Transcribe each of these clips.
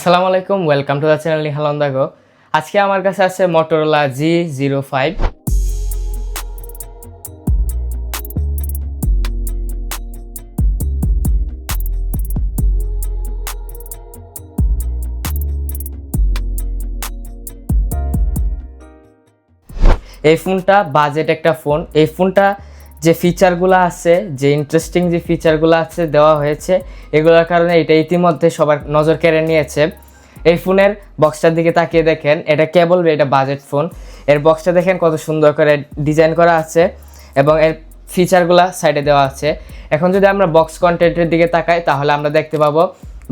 আসসালামু আলাইকুম welcome to the channel নিহালন্দাগো আজকে আমার কাছে আছে মটোরোলা জি জিরো ফাইভ এই ফোনটা বাজেট একটা ফোন। এই ফোনটা যে ফিচারগুলো আছে, যে ইন্টারেস্টিং যে ফিচারগুলো আছে দেওয়া হয়েছে, এগুলোর কারণে এটা ইতিমধ্যে সবার নজর কেড়ে নিয়েছে। এই ফোনের বক্সটার দিকে তাকিয়ে দেখেন, এটা কেবল এটা বাজেট ফোন এর বক্সটা দেখেন কত সুন্দর করে ডিজাইন করা আছে এবং এর ফিচারগুলো সাইডে দেওয়া আছে। এখন যদি আমরা বক্স কন্টেন্টের দিকে তাকাই, তাহলে আমরা দেখতে পাবো,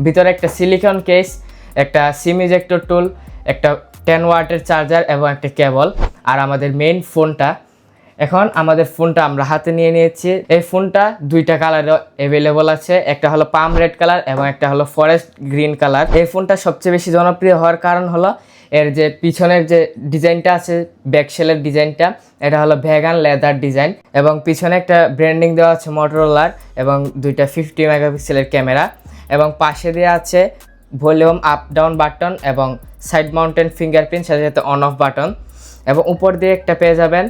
ভিতরে একটা সিলিকন কেস একটা সিম ইজেক্টর টুল একটা টেন ওয়াটের চার্জার এবং একটা কেবল আর আমাদের মেইন ফোনটা এখন আমাদের ফোনটা আমরা হাতে নিয়ে নিয়েছি। এই ফোনটা দুইটা কালারে অ্যাভেলেবল আছে। একটা হলো পাম রেড কালার এবং একটা হলো ফরেস্ট গ্রিন কালার এই ফোনটা সবচেয়ে বেশি জনপ্রিয় হওয়ার কারণ হলো এর যে পিছনের যে ডিজাইনটা আছে ব্যাকশেলের ডিজাইনটা, এটা হলো ভ্যাগান লেদার ডিজাইন এবং পিছনে একটা ব্র্যান্ডিং দেওয়া আছে মোটরোলার এবং দুইটা ফিফটি মেগাপিক্সেলের ক্যামেরা এবং পাশে দেওয়া আছে ভলিউম আপ ডাউন বাটন এবং সাইড মাউন্টেন ফিঙ্গারপ্রিন্ট সাথে সাথে অন অফ বাটন এবং উপর দিয়ে একটা পেয়ে যাবেন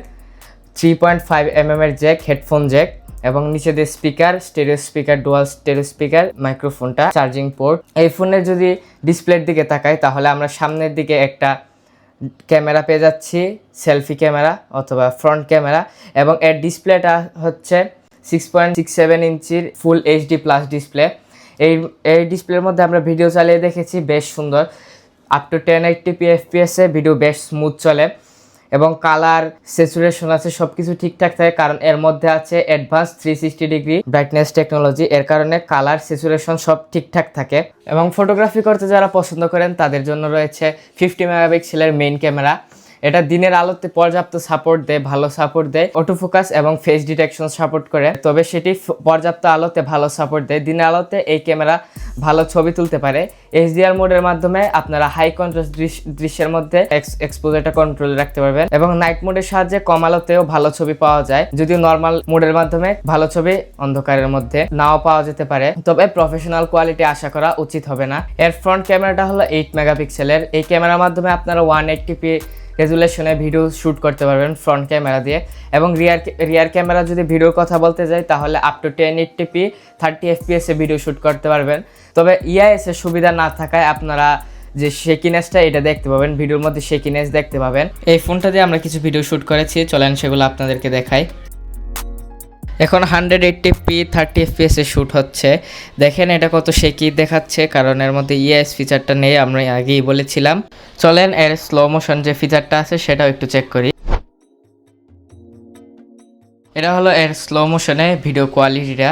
থ্রি পয়েন্ট ফাইভ এম এর জ্যাক হেডফোন জ্যাক এবং নিচে দিয়ে speaker stereo speaker dual stereo speaker মাইক্রোফোনটা চার্জিং পোর্ট এই ফোনের যদি ডিসপ্লের দিকে তাকাই, তাহলে আমরা সামনের দিকে একটা ক্যামেরা পেয়ে যাচ্ছি সেলফি ক্যামেরা অথবা ফ্রন্ট ক্যামেরা এবং এর ডিসপ্লেটা হচ্ছে সিক্স পয়েন্ট সিক্স সেভেন ইঞ্চির ফুল এইচডি প্লাস ডিসপ্লে এই এই ডিসপ্লের মধ্যে আমরা ভিডিও চালিয়ে দেখেছি, বেশ সুন্দর। Up to ten eighty P এফপিএসে video বেশ স্মুথ চলে। এবং কালার সেচুরেশন আছে, সবকিছু ঠিকঠাক থাকে। কারণ এর মধ্যে আছে advance three sixty degree brightness technology এর কারণে কালার সেচুরেশন সব ঠিকঠাক থাকে। এবং ফটোগ্রাফি করতে যারা পছন্দ করেন, তাদের জন্য রয়েছে ফিফটি মেগাপিক্সেলের মেইন ক্যামেরা এটা দিনের আলোতে পর্যাপ্ত সাপোর্ট দেয়, ভালো সাপোর্ট দেয় অটো ফোকাস এবং ফেস ডিটেকশন সাপোর্ট করে। তবে সেটি পর্যাপ্ত আলোতে ভালো সাপোর্ট দেয়। দিনের আলোতে এই ক্যামেরা ভালো ছবি তুলতে পারে। এইচডিআর মোডের মাধ্যমে আপনারা হাই কন্ট্রাস্ট দৃশ্যের মধ্যে এক্সপোজারটা কন্ট্রোল রাখতে পারবেন এবং নাইট মোডের সাহায্যে কম আলোতেও ভালো ছবি পাওয়া যায়। যদিও নর্মাল মোডের মাধ্যমে ভালো ছবি অন্ধকারের মধ্যে নাও পাওয়া যেতে পারে। তবে প্রফেশনাল কোয়ালিটি আশা করা উচিত হবে না। এর ফ্রন্ট ক্যামেরাটা হলো এইট মেগাপিক্সেলের এই ক্যামেরার মাধ্যমে আপনারা ওয়ান এইটটি পি রেজুলেশনে ভিডিও শ্যুট করতে পারবেন ফ্রন্ট ক্যামেরা দিয়ে। এবং রিয়ার রিয়ার ক্যামেরা যদি ভিডিওর কথা বলতে যাই, তাহলে up to ten eighty P thirty এফপিএসে video shoot করতে পারবেন। তবে ইআইএসের সুবিধা না থাকায় আপনারা যে শেকিনেসটা এটা দেখতে পাবেন। ভিডিওর মধ্যে শেকিনেস দেখতে পাবেন। এই ফোনটা দিয়ে আমরা কিছু ভিডিও শ্যুট করেছি। চলেন সেগুলো আপনাদেরকে দেখাই। এখন হান্ড্রেড এইটটি পি, থার্টি এফপিএসে শ্যুট হচ্ছে। দেখেন এটা কত সে কী দেখাচ্ছে, কারণ এর মধ্যে ইএস ফিচারটা নেই, আমরা আগেই বলেছিলাম। চলেন এর স্লো মোশন যে ফিচারটা আছে, সেটাও একটু চেক করি। এটা হলো এর স্লো মোশনে ভিডিও কোয়ালিটিটা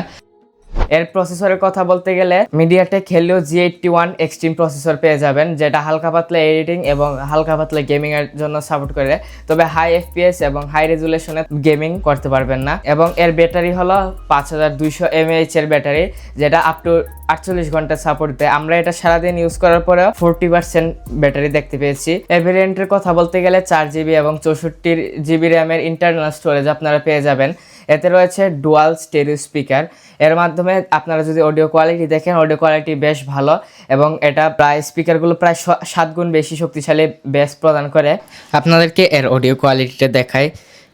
এর প্রসেসরের কথা বলতে গেলে MediaTek Helio G eighty one extreme processor পেয়ে যাবেন, যেটা হালকা পাতলা এডিটিং এবং হালকা পাতলা গেমিং এর জন্য সাপোর্ট করে। তবে হাই এফপিএস এবং হাই রেজুলেশনে গেমিং করতে পারবেন না। এবং এর ব্যাটারি হলো পাঁচ হাজার দুইশো এমএইচ এর ব্যাটারি যেটা আপ টু আটচল্লিশ ঘণ্টা সাপোর্ট দেয়। আমরা এটা সারাদিন ইউজ করার পরেও ফোরটি পার্সেন্ট ব্যাটারি দেখতে পেয়েছি। এর ভেরিয়েন্টের কথা বলতে গেলে চার জিবি এবং চৌষট্টি জিবি র্যামের ইন্টারনাল স্টোরেজ আপনারা পেয়ে যাবেন। এতে রয়েছে ডুয়াল স্টেরিও স্পিকার এর মাধ্যমে আপনারা যদি অডিও কোয়ালিটি দেখেন অডিও কোয়ালিটি বেশ ভালো এবং এটা প্রায় স্পিকারগুলো প্রায় সাত গুণ বেশি শক্তিশালী বেস প্রদান করে। আপনাদেরকে এর অডিও কোয়ালিটিটা দেখায়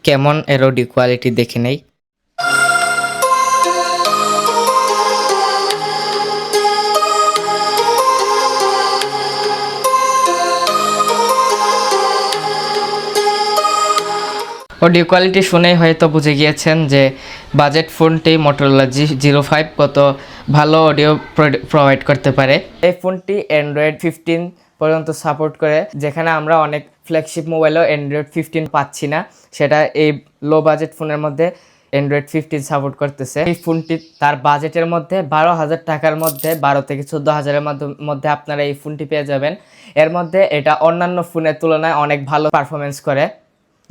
কেমন এর অডিও কোয়ালিটি দেখে নেই। অডিও কোয়ালিটি শুনেই হয়তো বুঝে গিয়েছেন যে বাজেট ফোনটি মোটরোলা জি জিরো ফাইভ কত ভালো অডিও প্রোভাইড করতে পারে। এই ফোনটি অ্যান্ড্রয়েড ফিফটিন পর্যন্ত সাপোর্ট করে, যেখানে আমরা অনেক ফ্ল্যাগশিপ মোবাইলও অ্যান্ড্রয়েড ফিফটিন পাচ্ছি না। সেটা এই লো বাজেট ফোনের মধ্যে অ্যান্ড্রয়েড ফিফটিন সাপোর্ট করতেছে। এই ফোনটি তার বাজেটের মধ্যে বারো হাজার টাকার মধ্যে, বারো থেকে চোদ্দ হাজারের মাধ্য- আপনারা এই ফোনটি পেয়ে যাবেন। এর মধ্যে এটা অন্যান্য ফোনের তুলনায় অনেক ভালো পারফরমেন্স করে।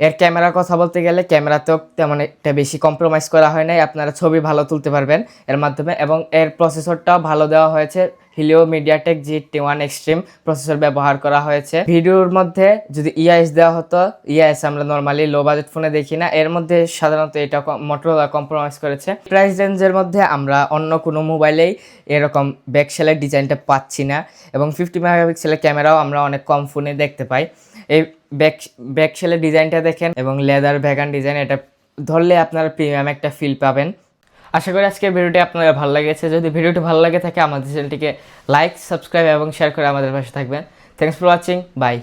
এর ক্যামেরার কথা বলতে গেলে ক্যামেরাতেও তেমন একটা বেশি কম্প্রোমাইজ করা হয় নাই। আপনারা ছবি ভালো তুলতে পারবেন এর মাধ্যমে এবং এর প্রসেসরটাও ভালো দেওয়া হয়েছে। Helio MediaTek G T one extreme processor ব্যবহার করা হয়েছে। ভিডিওর মধ্যে যদি ইআইএস দেওয়া হতো ইআইএস আমরা নর্মালি লো বাজেট ফোনে দেখি না। এর মধ্যে সাধারণত এটা মোটরোলা কম্প্রোমাইজ করেছে। প্রাইস রেঞ্জের মধ্যে আমরা অন্য কোনো মোবাইলেই এরকম ব্যাকশেলের ডিজাইনটা পাচ্ছি না এবং ফিফটি মেগাপিক্সেলের ক্যামেরাও আমরা অনেক কম ফোনে দেখতে পাই। এই ব্যাক ব্যাকশেলের ডিজাইনটা দেখেন এবং লেদার ভ্যাগান ডিজাইন এটা ধরলে আপনারা প্রিমিয়াম একটা ফিল পাবেন। আশা করি আজকের ভিডিওটি আপনাদের ভালো লেগেছে। যদি ভিডিওটি ভালো লাগে থাকে, আমাদের চ্যানেলটিকে লাইক সাবস্ক্রাইব এবং শেয়ার করে আমাদের পাশে থাকবেন। Thanks for watching by